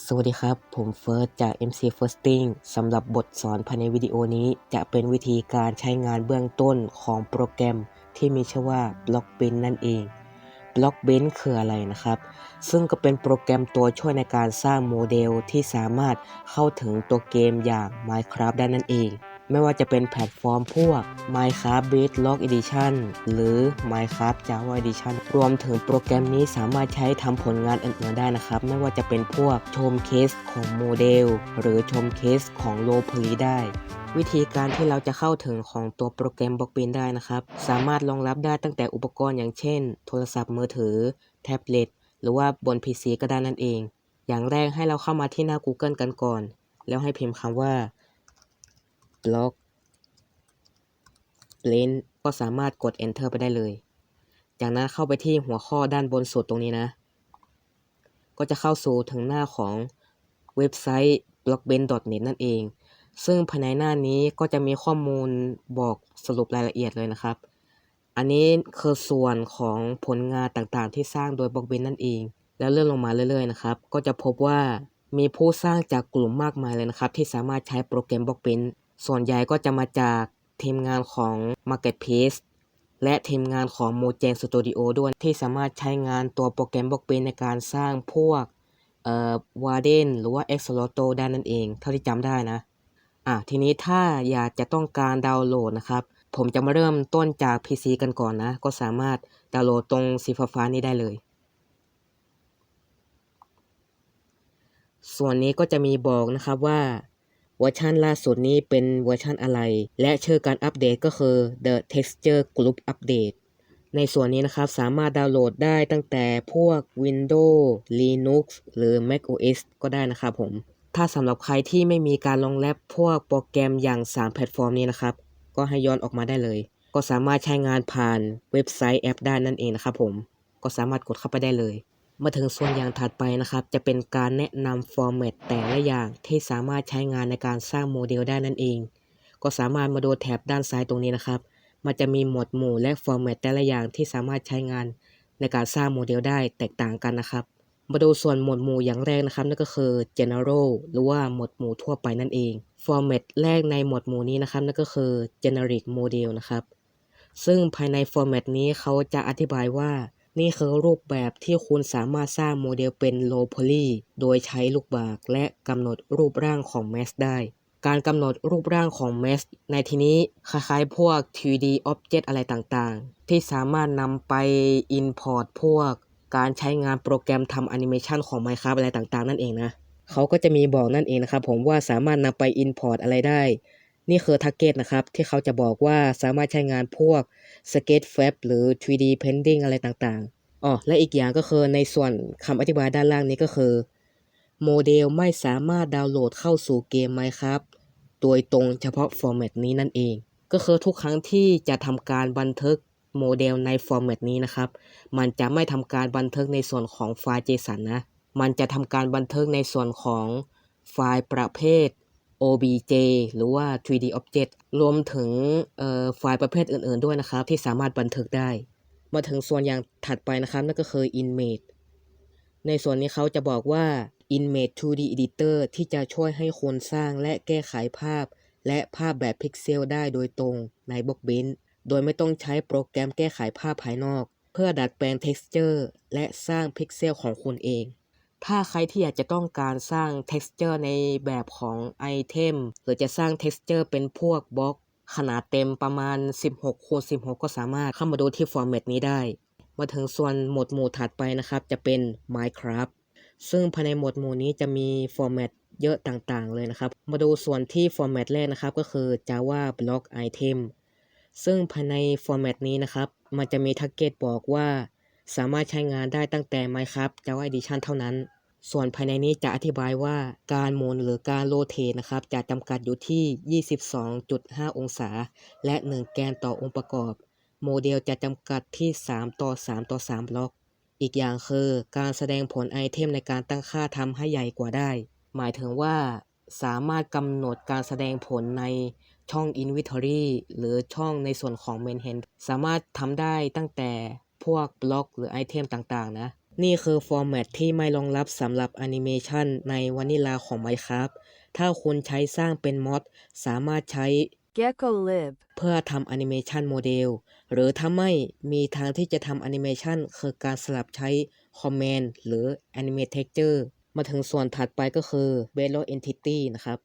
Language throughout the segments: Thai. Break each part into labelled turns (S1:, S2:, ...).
S1: สวัสดีครับ ผมเฟิร์สจาก MC Firsting สำหรับบทสอนภายในวิดีโอนี้ จะเป็นวิธีการใช้งานเบื้องต้นของโปรแกรมที่มีชื่อว่า Blockbench นั่นเอง Blockbench คืออะไรนะครับ ซึ่งก็เป็นโปรแกรมตัวช่วยในการสร้างโมเดลที่สามารถเข้าถึงตัวเกมอย่าง Minecraft ได้นั่นเอง ไม่ว่าจะเป็นแพลตฟอร์มพวก Minecraft Bedrock Edition หรือ Minecraft Java Edition รวมถึงโปรแกรมนี้สามารถใช้ทำผลงานอื่นๆได้นะครับ ไม่ว่าจะเป็นพวกชมเคสของโมเดล หรือชมเคสของโลพลีได้ วิธีการที่เราจะเข้าถึงของตัวโปรแกรมบล็อกเบนได้นะครับ สามารถรองรับได้ตั้งแต่อุปกรณ์อย่างเช่น โทรศัพท์มือถือ แท็บเล็ตหรือว่าบน PC ก็ได้นั่นเอง อย่างแรกให้เราเข้ามาที่หน้า Google กันก่อน แล้วให้พิมพ์คำว่า block b l e n ก็สามารถกด enter ไปได้เลย จากนั้นเข้าไปที่หัวข้อด้านบนสุดตรงนี้นะ ก็จะเข้าสู่ถึงหน้าของเว็บไซต์ blockbench.net นั่นเอง ซึ่งภายในหน้านี้ก็จะมีข้อมูลบอกสรุปรายละเอียดเลยนะครับ อันนี้คือส่วนของผลงานต่างๆ ที่สร้างโดย blockbench นั่นเอง แล้วเลื่อนลงมาเรื่อยๆนะครับ ก็จะพบว่ามีผู้สร้างจากกลุ่มมากมายเลยนะครับ ที่สามารถใช้โปรแกรม blockbench ส่วนใหญ่ก็จะมาจากทีมงานของ Marketplace และทีมงานของ Mojang Studio ด้วย ที่สามารถใช้งานตัวโปรแกรม blockbench ในการสร้างพวกเอ่อ Warden หรือว่า e x o l o t o ได้นั่นเอง เท่าที่จำได้นะ อะทีนี้ถ้าอยากจะต้องการดาวน์โหลดนะครับ ผมจะมาเริ่มต้นจาก PC กันก่อนนะ ก็สามารถดาวน์โหลดตรงสีฟ้านี้ได้เลย ส่วนนี้ก็จะมีบอกนะครับว่า วอร์ชันล่าสุดนี้เป็นเวอร์ชันอะไร และชื่อการอัปเดตก็คือ The Texture Group Update ในส่วนนี้นะครับสามารถดาวน์โหลดได้ตั้งแต่พวก Windows Linux หรือ macOS ก็ได้นะครับผม ถ้าสำหรับใครที่ไม่มีการรองรับพวกโปรแกรมอย่าง 3 แพลตฟอร์มนี้นะครับ ก็ให้ย้อนออกมาได้เลย ก็สามารถใช้งานผ่านเว็บไซต์แอปได้นั่นเองนะครับผม ก็สามารถกดเข้าไปได้เลย มาถึงส่วนอย่างถัดไปนะครับ จะเป็นการแนะนำฟอร์แมตแต่ละอย่างที่สามารถใช้งานในการสร้างโมเดลได้นั่นเอง ก็สามารถมาดูแถบด้านซ้ายตรงนี้นะครับ มันจะมีหมวดหมู่และฟอร์แมตแต่ละอย่างที่สามารถใช้งานในการสร้างโมเดลได้แตกต่างกันนะครับ มาดูส่วนหมวดหมู่อย่างแรกนะครับนั่นก็คือ general หรือว่าหมวดหมู่ทั่วไปนั่นเอง format แรกในหมวดหมู่นี้นะครับนั่นก็คือ generic model นะครับ ซึ่งภายใน format นี้เขาจะอธิบายว่า นี่คือรูปแบบที่คุณสามารถสร้างโมเดลเป็น low poly โดยใช้ลูกบากและกำหนดรูปร่างของ mesh ได้ การกำหนดรูปร่างของ mesh ในที่นี้คล้ายๆพวก 3D object อะไรต่างๆ ที่สามารถนำไป import พวก การใช้งานโปรแกรมทำแอนิเมชันของ Minecraft อะไรต่างๆ นั่นเองนะ เขาก็จะมีบอกนั่นเองนะครับผมว่าสามารถนำไป Import อะไรได้ นี่คือ Target นะครับ ที่เขาจะบอกว่าสามารถใช้งานพวก Sketchfab หรือ 3D Painting อะไรต่างๆอ๋อและอีกอย่างก็คือในส่วนคำอธิบายด้านล่างนี้ก็คือโมเดลไม่สามารถดาวน์โหลดเข้าสู่เกม Minecraft โดยตรงเฉพาะฟอร์แมตนี้นั่นเอง ก็คือทุกครั้งที่จะทำการบันทึกโมเดลในฟอร์แมตนี้นะครับ มันจะไม่ทำการบันทึกในส่วนของไฟล์ JSON นะ มันจะทำการบันทึกในส่วนของไฟล์ประเภท OBJ หรือว่า 3D Object รวมถึงไฟล์ประเภทอื่นๆด้วยนะครับ ที่สามารถบันทึกได้ มาถึงส่วนอย่างถัดไปนะครับนั่นก็คือ Image ในส่วนนี้เขาจะบอกว่า Image 2D Editor ที่จะช่วยให้คนสร้างและแก้ไขภาพ และภาพแบบพิกเซลได้โดยตรงใน Blockbench โดยไม่ต้องใช้โปรแกรมแก้ไขภาพภายนอก เพื่อดัดแปลง texture และสร้างพิกเซลของคุณเอง ถ้าใครที่อยากจะต้องการสร้าง texture ในแบบของไอเทมหรือจะสร้าง texture เป็นพวกบล็อกขนาดเต็มประมาณ 16คูณ16 ก็สามารถเข้ามาดูที่ฟอร์แมตนี้ได้ มาถึงส่วนหมวดหมู่ถัดไปนะครับ จะเป็น Minecraft ซึ่งภายในหมวดหมู่นี้จะมีฟอร์แมตเยอะต่างๆ เลยนะครับ มาดูส่วนที่ฟอร์แมตแรกนะครับก็คือ Java Block Item ซึ่งภายในฟอร์แมตนี้นะครับ มันจะมีทักเก็ตบอกว่า สามารถใช้งานได้ตั้งแต่ Minecraft Java Edition เท่านั้น ส่วนภายในนี้จะอธิบายว่าการหมุนหรือการโรเทนะครับ จะจำกัดอยู่ที่ 22.5 องศา และ 1 แกนต่อองค์ประกอบ โมเดลจะจำกัดที่ 3 ต่อ 3 ต่อ 3 บล็อก อีกอย่างคือการแสดงผลไอเทมในการตั้งค่าทำให้ใหญ่กว่าได้ หมายถึงว่าสามารถกำหนดการแสดงผลในช่อง Inventory หรือช่องในส่วนของ Main Hand สามารถทำได้ตั้งแต่พวกบล็อกหรือไอเทมต่างๆ นะ นี่คือฟอร์แมตที่ไม่รองรับสำหรับแอนิเมชันในวานิลาของ Minecraft ถ้าคุณใช้สร้างเป็นมอดสามารถใช้
S2: Gecko lib.
S1: เพื่อทำแอนิเมชันโมเดล หรือถ้าไม่มีทางที่จะทำแอนิเมชันคือการสลับใช้คอมเมนต์หรือ Animate Texture มาถึงส่วนถัดไปก็คือ Bedrock Entity นะครับ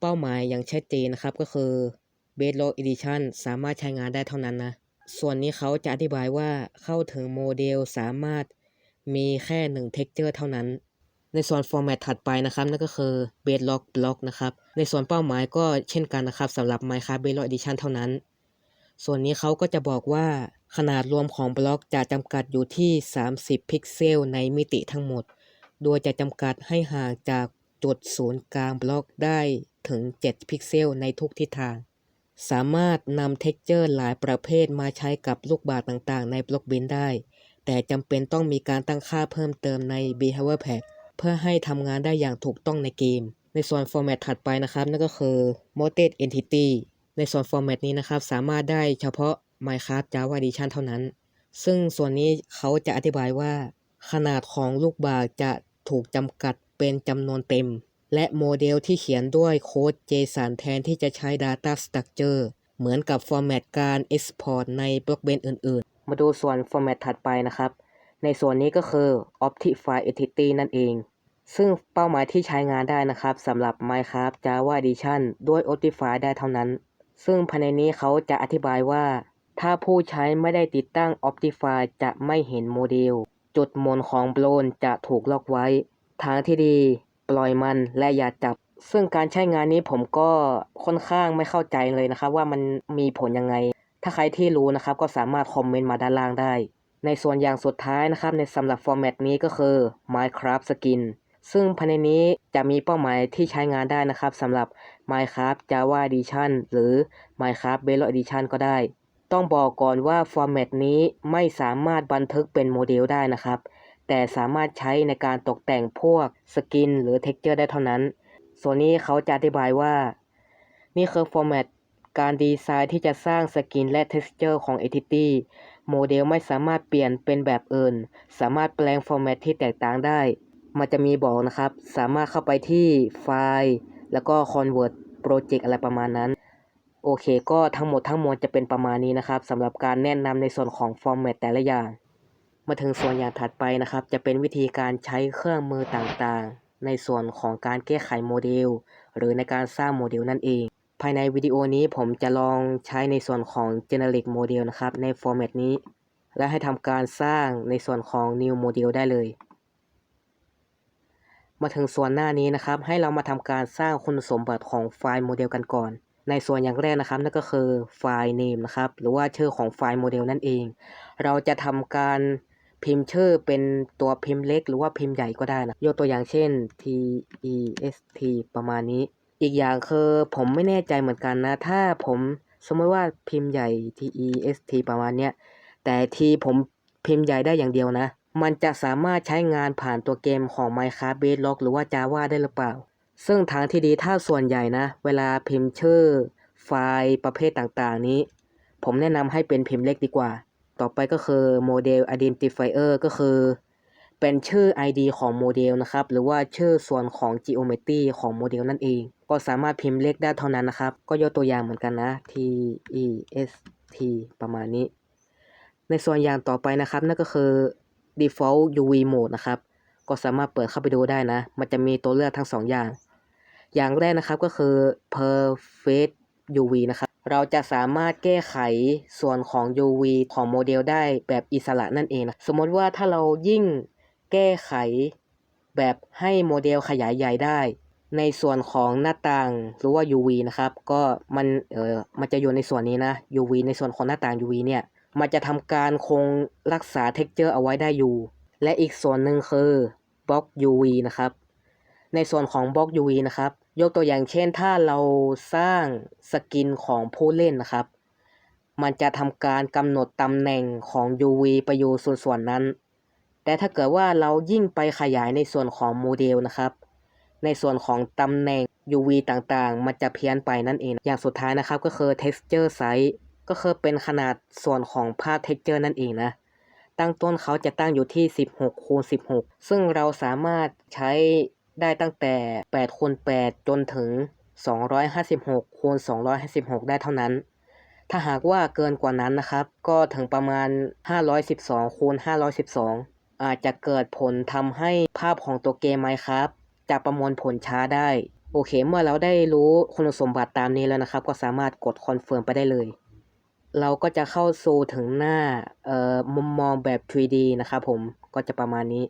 S1: เป้าหมายอย่างชัดเจนนะครับก็คือ Bedrock Edition สามารถใช้งานได้เท่านั้นนะ ส่วนนี้เขาจะอธิบายว่าเข้าถึงโมเดลสามารถ มีแค่หนึ่ง texture เท่านั้น ในส่วนฟอร์แมตถัดไปนะครับ นั่นก็คือ Bedrock Block นะครับ ในส่วนเป้าหมายก็เช่นกันนะครับสำหรับ Minecraft Bedrock Edition เท่านั้น ส่วนนี้เขาก็จะบอกว่าขนาดรวมของบล็อกจะจำกัดอยู่ที่ 30 พิกเซลในมิติทั้งหมด โดยจะจำกัดให้ห่างจากจุดศูนย์กลางบล็อกได้ถึง 7 พิกเซลในทุกทิศทาง สามารถนำเท็กเจอร์หลายประเภทมาใช้กับลูกบาศก์ต่างๆ ในบล็อกบินได้ แต่จำเป็นต้องมีการตั้งค่าเพิ่มเติมใน Behavior Pack เพื่อให้ทำงานได้อย่างถูกต้องในเกม ในส่วนฟอร์แมตถัดไปนะครับ นั่นก็คือ Modded Entity ในส่วนฟอร์แมตนี้นะครับ สามารถได้เฉพาะ Minecraft Java Edition เท่านั้น ซึ่งส่วนนี้เขาจะอธิบายว่า ขนาดของลูกบาศก์จะถูกจำกัดเป็นจำนวนเต็ม และโมเดลที่เขียนด้วยโค้ด JSON แทนที่จะใช้ Data Structure เหมือนกับฟอร์แมตการ Export ในบล็อกเบนอื่น มาดูส่วนฟอร์แมตถัดไปนะครับ ในส่วนนี้ก็คือ Optify Entity นั่นเอง ซึ่งเป้าหมายที่ใช้งานได้นะครับสำหรับ Minecraft Java Edition ด้วย Optify ได้เท่านั้น ซึ่งภายในนี้เขาจะอธิบายว่า ถ้าผู้ใช้ไม่ได้ติดตั้ง Optify จะไม่เห็นโมเดล จุดมนของโบรนจะถูกล็อกไว้ ทางที่ดี ปล่อยมันและอย่าจับ ซึ่งการใช้งานนี้ผมก็ค่อนข้างไม่เข้าใจเลยนะครับว่ามันมีผลยังไง ถ้าใครที่รู้นะครับก็สามารถคอมเมนต์มาด้านล่างได้ ในส่วนอย่างสุดท้ายนะครับในสำหรับฟอร์แมตนี้ก็คือ Minecraft Skin ซึ่งภายในนี้จะมีเป้าหมายที่ใช้งานได้นะครับสำหรับ Minecraft Java Edition หรือ Minecraft Bedrock Edition ก็ได้ ต้องบอกก่อนว่าฟอร์แมตนี้ไม่สามารถบันทึกเป็นโมเดลได้นะครับ แต่สามารถใช้ในการตกแต่งพวกสกินหรือเท็กเจอร์ได้เท่านั้น ส่วนนี้เขาจะอธิบายว่า นี่คือฟอร์แมต การดีไซน์ที่จะสร้างสกินและเท็กเจอร์ของ Entity โมเดลไม่สามารถเปลี่ยนเป็นแบบอื่น สามารถแปลงฟอร์แมตที่แตกต่างได้ มันจะมีบอกนะครับ สามารถเข้าไปที่ไฟล์ แล้วก็ Convert Project อะไรประมาณนั้น โอเค ก็ทั้งหมดทั้งมวลจะเป็นประมาณนี้นะครับสำหรับการแนะนำในส่วนของฟอร์แมตแต่ละอย่าง มาถึงส่วนอย่างถัดไปนะครับ จะเป็นวิธีการใช้เครื่องมือต่างๆ ในส่วนของการแก้ไขโมเดล หรือในการสร้างโมเดลนั่นเอง ภายในวิดีโอนี้ผมจะลองใช้ในส่วนของ generic model นะครับ ในฟอร์แมตนี้ และให้ทำการสร้างในส่วนของ new model ได้เลย มาถึงส่วนหน้านี้นะครับ ให้เรามาทำการสร้างคุณสมบัติของไฟล์โมเดลกันก่อน ในส่วนอย่างแรกนะครับนั่นก็คือไฟล์ name นะครับ หรือว่าชื่อของไฟล์โมเดลนั่นเอง เราจะทำการพิมพ์ชื่อเป็นตัวพิมพ์เล็ก หรือว่าพิมพ์ใหญ่ก็ได้นะ ยกตัวอย่างเช่น t e s t ประมาณนี้ อีกอย่างคือผมไม่แน่ใจเหมือนกันนะ ถ้าผมสมมติว่าพิมพ์ใหญ่ t e s t ประมาณเนี้ย แต่ทีผมพิมพ์ใหญ่ได้อย่างเดียวนะ มันจะสามารถใช้งานผ่านตัวเกมของ Minecraft Bedrock หรือว่า Java ได้หรือเปล่า ซึ่งทางที่ดีถ้าส่วนใหญ่นะ เวลาพิมพ์ชื่อ ไฟล์ประเภทต่างๆนี้ ผมแนะนำให้เป็นพิมพ์เล็กดีกว่า ต่อไปก็คือ Model Identifier ก็คือ เป็นชื่อ ID ของโมเดลนะครับ หรือว่าชื่อส่วนของ Geometry ของโมเดลนั่นเอง ก็สามารถพิมพ์เล็กได้เท่านั้นนะครับ ก็ยกตัวอย่างเหมือนกันนะ T E S T ประมาณนี้ ในส่วนอย่างต่อไปนะครับ นั่นก็คือ default UV mode นะครับ ก็สามารถเปิดเข้าไปดูได้นะ มันจะมีตัวเลือกทั้งสองอย่าง อย่างแรกนะครับก็คือ perfect UV นะครับเราจะสามารถแก้ไขส่วนของ UV ของโมเดลได้แบบอิสระนั่นเองนะ สมมติว่าถ้าเรายิ่ง แก้ไข แบบให้โมเดลขยายใหญ่ได้ ในส่วนของหน้าต่างหรือว่า UV นะครับ ก็มันเออมันจะอยู่ในส่วนนี้นะ UV ในส่วนของหน้าต่าง UV เนี่ยมันจะทำการคงรักษา texture เอาไว้ได้อยู่ และอีกส่วนหนึ่งคือบล็อก UV นะครับ ในส่วนของบล็อก UV นะครับ ยกตัวอย่างเช่นถ้าเราสร้างสกินของผู้เล่นนะครับ มันจะทำการกำหนดตำแหน่งของ UV ไปอยู่ส่วนส่วนนั้น แต่ถ้าเกิดว่าเรายิ่งไปขยายในส่วนของโมเดลนะครับ ในส่วนของตำแหน่ง UV ต่างๆ มันจะเพี้ยนไปนั่นเอง อย่างสุดท้ายนะครับก็คือ texture size ก็คือเป็นขนาดส่วนของภาพ texture นั่นเองนะ ตั้งต้นเขาจะตั้งอยู่ที่ 16คูณ16 ซึ่งเราสามารถใช้ได้ตั้งแต่8คูณ8จนถึง 256คูณ256 ได้เท่านั้น ถ้าหากว่าเกินกว่านั้นนะครับ ก็ถึงประมาณ 512คูณ512 อาจจะเกิดผลทำให้ภาพของตัวเกมไหมครับจะประมวลผลช้าได้ โอเค เมื่อเราได้รู้คุณสมบัติตามนี้แล้วนะครับ ก็สามารถกดคอนเฟิร์มไปได้เลย เราก็จะเข้าสู่ถึงหน้าเอ่อมุมมองแบบ 3D นะครับผมก็จะประมาณนี้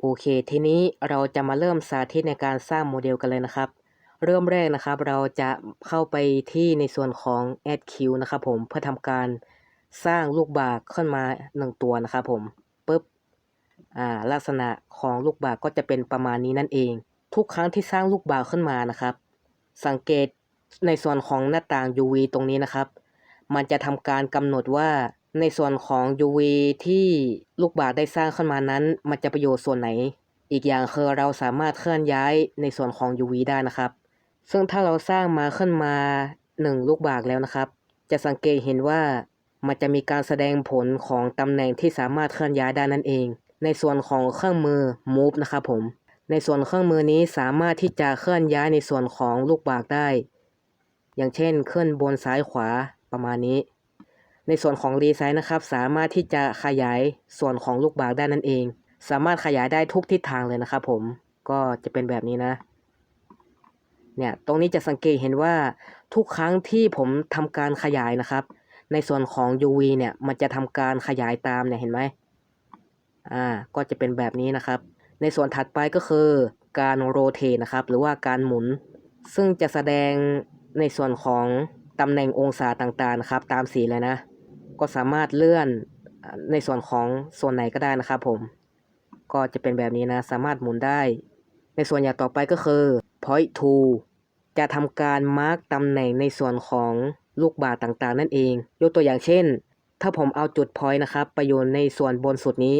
S1: โอเค ทีนี้เราจะมาเริ่มสาธิตในการสร้างโมเดลกันเลยนะครับ เริ่มแรกนะครับ เราจะเข้าไปที่ในส่วนของ add q นะครับผมเพื่อทำการสร้างลูกบากขึ้นมาหนึ่งตัวนะครับผมปึ๊บ อ่าลักษณะของลูกบากก็จะเป็นประมาณนี้นั่นเอง ทุกครั้งที่สร้างลูกบากขึ้นมานะครับ สังเกตในส่วนของหน้าต่าง UV ตรงนี้นะครับ มันจะทำการกำหนดว่าในส่วนของ UV ที่ลูกบากได้สร้างขึ้นมานั้น มันจะประโยชน์ส่วนไหน อีกอย่างคือเราสามารถเคลื่อนย้ายในส่วนของ UV ได้นะครับ ซึ่งถ้าเราสร้างมาขึ้นมา 1 ลูกบากแล้วนะครับ จะสังเกตเห็นว่ามันจะมีการแสดงผลของตำแหน่งที่สามารถเคลื่อนย้ายได้นั่นเอง ในส่วนของเครื่องมือ move นะครับผม ในส่วนเครื่องมือนี้สามารถที่จะเคลื่อนย้ายในส่วนของลูกบากได้ อย่างเช่นเคลื่อนบนซ้ายขวาประมาณนี้ ในส่วนของรีไซน์นะครับ สามารถที่จะขยายส่วนของลูกบากได้นั่นเอง สามารถขยายได้ทุกทิศทางเลยนะครับผม ก็จะเป็นแบบนี้นะ เนี่ย ตรงนี้จะสังเกตเห็นว่าทุกครั้งที่ผมทำการขยายนะครับ ในส่วนของ UV เนี่ย มันจะทำการขยายตามเนี่ย เห็นไหม อ่าก็จะเป็นแบบนี้นะครับ ในส่วนถัดไปก็คือการโรเตนะครับ หรือว่าการหมุน ซึ่งจะแสดงในส่วนของตำแหน่งองศาต่างๆนะครับ ตามสีเลยนะ ก็สามารถเลื่อนในส่วนของส่วนไหนก็ได้นะครับผม ก็จะเป็นแบบนี้นะ สามารถหมุนได้ ในส่วนอย่างต่อไปก็คือ point to จะทำการมาร์กตำแหน่งในส่วนของลูกบาศก์ต่างๆ นั่นเอง ยกตัวอย่างเช่น ถ้าผมเอาจุด point นะครับไปอยู่ในส่วนบนสุดนี้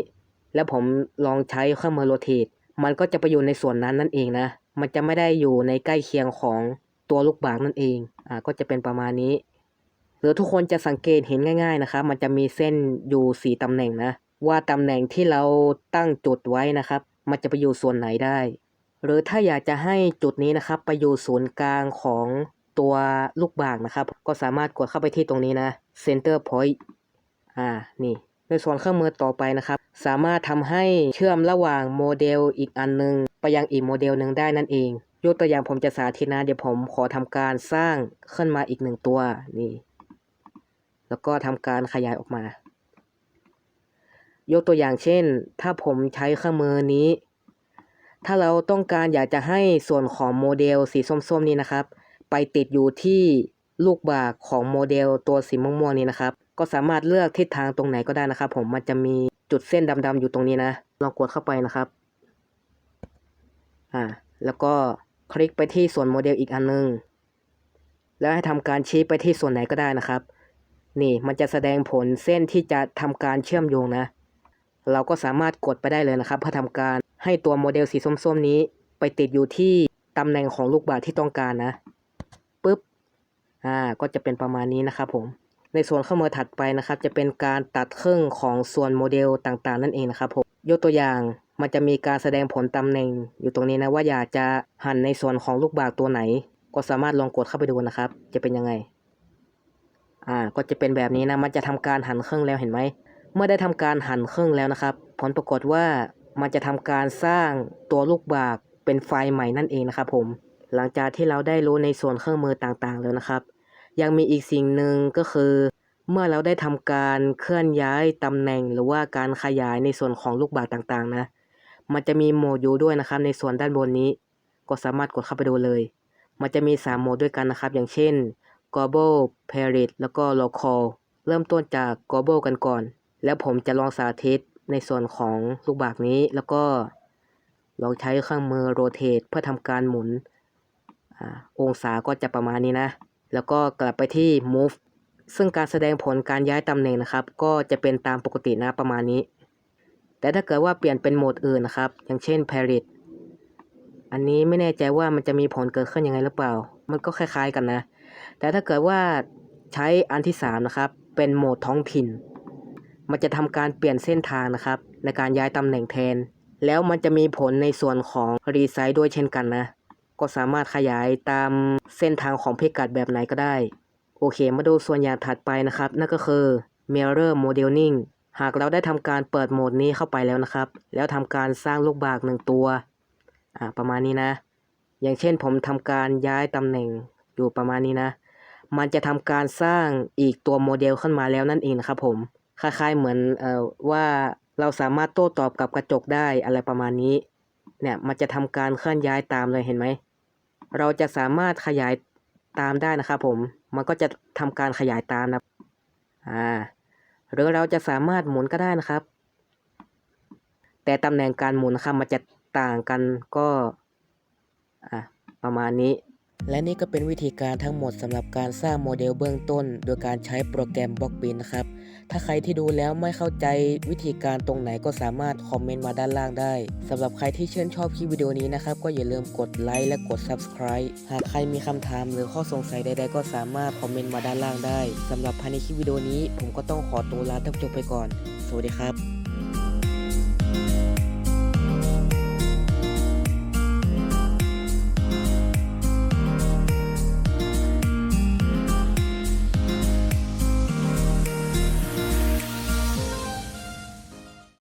S1: แล้วผมลองใช้เครื่องมือ rotate มันก็จะไปอยู่ในส่วนนั้นนั่นเองนะ มันจะไม่ได้อยู่ในใกล้เคียงของตัวลูกบาศก์นั่นเอง อ่า ก็จะเป็นประมาณนี้ หรือทุกคนจะสังเกตเห็นง่าย ๆนะครับ มันจะมีเส้นอยู่สี่ตำแหน่งนะ ว่าตำแหน่งที่เราตั้งจุดไว้นะครับ มันจะไปอยู่ส่วนไหนได้ หรือถ้าอยากจะให้จุดนี้นะครับ ไปอยู่ศูนย์กลางของตัวลูกบากนะครับ ก็สามารถกดเข้าไปที่ตรงนี้นะ center point อ่า นี่ ในส่วนเครื่องมือต่อไปนะครับ สามารถทำให้เชื่อมระหว่างโมเดลอีกอันนึง ไปยังอีกโมเดลหนึ่งได้นั่นเอง ยกตัวอย่างผมจะสาธิตนะเดี๋ยวผมขอทำการสร้างขึ้นมาอีกหนึ่งตัวนี่ แล้วก็ทำการขยายออกมา ยกตัวอย่างเช่น ถ้าผมใช้เครื่องมือนี้ ถ้าเราต้องการอยากจะให้ส่วนของโมเดลสีส้มๆนี้นะครับ ไปติดอยู่ที่ลูกบากของโมเดลตัวสีม่วงๆนี้นะครับ ก็สามารถเลือกทิศทางตรงไหนก็ได้นะครับ ผมมันจะมีจุดเส้นดำๆอยู่ตรงนี้นะลองกดเข้าไปนะครับอ่าแล้วก็คลิกไปที่ส่วนโมเดลอีกอันนึง แล้วให้ทำการชี้ไปที่ส่วนไหนก็ได้นะครับ นี่มันจะแสดงผลเส้นที่จะทำการเชื่อมโยงนะ เราก็สามารถกดไปได้เลยนะครับ เพื่อทำการให้ตัวโมเดลสีส้มๆนี้ ไปติดอยู่ที่ตำแหน่งของลูกบาศก์ที่ต้องการนะปึ๊บอ่าก็จะเป็นประมาณนี้นะครับผม ในส่วนข้อมือถัดไปนะครับ จะเป็นการตัดครึ่งของส่วนโมเดลต่างๆ นั่นเองนะครับผมยกตัวอย่างมันจะมีการแสดงผลตำแหน่ง อยู่ตรงนี้นะว่าอยากจะหั่นในส่วนของลูกบาศก์ตัวไหน ก็สามารถลองกดเข้าไปดูนะครับ จะเป็นยังไงอ่าก็จะเป็นแบบนี้นะมันจะทำการหั่นครึ่งแล้วเห็นไหมเมื่อได้ทำการหั่นครึ่งแล้วนะครับ ผลปรากฏว่ามันจะทำการสร้างตัวลูกบากเป็นไฟล์ใหม่นั่นเองนะครับผมหลังจากที่เราได้รู้ในส่วนเครื่องมือต่างๆ แล้วนะครับ ยังมีอีกสิ่งหนึ่งก็คือ เมื่อเราได้ทำการเคลื่อนย้ายตำแหน่งหรือว่าการขยายในส่วนของลูกบาศกต่างๆนะ มันจะมีโหมดอยู่ด้วยนะครับในส่วนด้านบนนี้ ก็สามารถกดเข้าไปดูเลย มันจะมี 3 โหมดด้วยกันนะครับ อย่างเช่น global parent แล้วก็ local เริ่มต้นจาก global กันก่อน แล้วผมจะลองสาธิตในส่วนของลูกบาศกนี้แล้วก็ลองใช้เครื่องมือ rotate เพื่อทำการหมุนอาองศาก็จะประมาณนี้นะ แล้วก็กลับไปที่ move ซึ่งการแสดงผลการย้ายตำแหน่งนะครับ ก็จะเป็นตามปกตินะประมาณนี้ แต่ถ้าเกิดว่าเปลี่ยนเป็นโหมดอื่นนะครับ อย่างเช่น parent อันนี้ไม่แน่ใจว่ามันจะมีผลเกิดขึ้นยังไงหรือเปล่า มันก็คล้ายๆกันนะ แต่ถ้าเกิดว่าใช้อันที่3นะครับ เป็นโหมดท้องถิ่น มันจะทำการเปลี่ยนเส้นทางนะครับ ในการย้ายตำแหน่งแทน แล้วมันจะมีผลในส่วนของรีไซต์ด้วยเช่นกันนะ ก็สามารถขยายตามเส้นทางของพิกัดแบบไหนก็ได้ โอเค มาดูส่วนอย่างถัดไปนะครับ นั่นก็คือ Mirror Modeling หากเราได้ทำการเปิดโหมดนี้เข้าไปแล้วนะครับ แล้วทำการสร้างลูกบากหนึ่งตัว อ่า ประมาณนี้นะ อย่างเช่นผมทำการย้ายตำแหน่งอยู่ประมาณนี้นะ มันจะทำการสร้างอีกตัวโมเดลขึ้นมาแล้วนั่นเองนะครับผม คล้ายๆเหมือนเอ่อว่าเราสามารถโต้ตอบกับกระจกได้อะไรประมาณนี้ เนี่ย มันจะทำการเคลื่อนย้ายตามเลยเห็นไหม เราจะสามารถขยายตามได้นะครับผม มันก็จะทำการขยายตามนะอ่าหรือเราจะสามารถหมุนก็ได้นะครับ แต่ตำแหน่งการหมุนครับมันจะต่างกันก็อะประมาณนี้ และนี่ก็เป็นวิธีการทั้งหมดสำหรับการสร้างโมเดลเบื้องต้น โดยการใช้โปรแกรมบล็อกบินนะครับ ถ้าใครที่ดูแล้วไม่เข้าใจวิธีการตรงไหนก็สามารถคอมเมนต์มาด้านล่างได้สำหรับใครที่ชื่นชอบคลิปวิดีโอนี้นะครับ ก็อย่าลืมกดไลค์และกด Subscribe หากใครมีคำถามหรือข้อสงสัยใดๆ ก็สามารถคอมเมนต์มาด้านล่างได้สำหรับภายในคลิปวิดีโอนี้ ผมก็ต้องขอตัวลาท่านผู้ชมไปก่อน สวัสดีครับ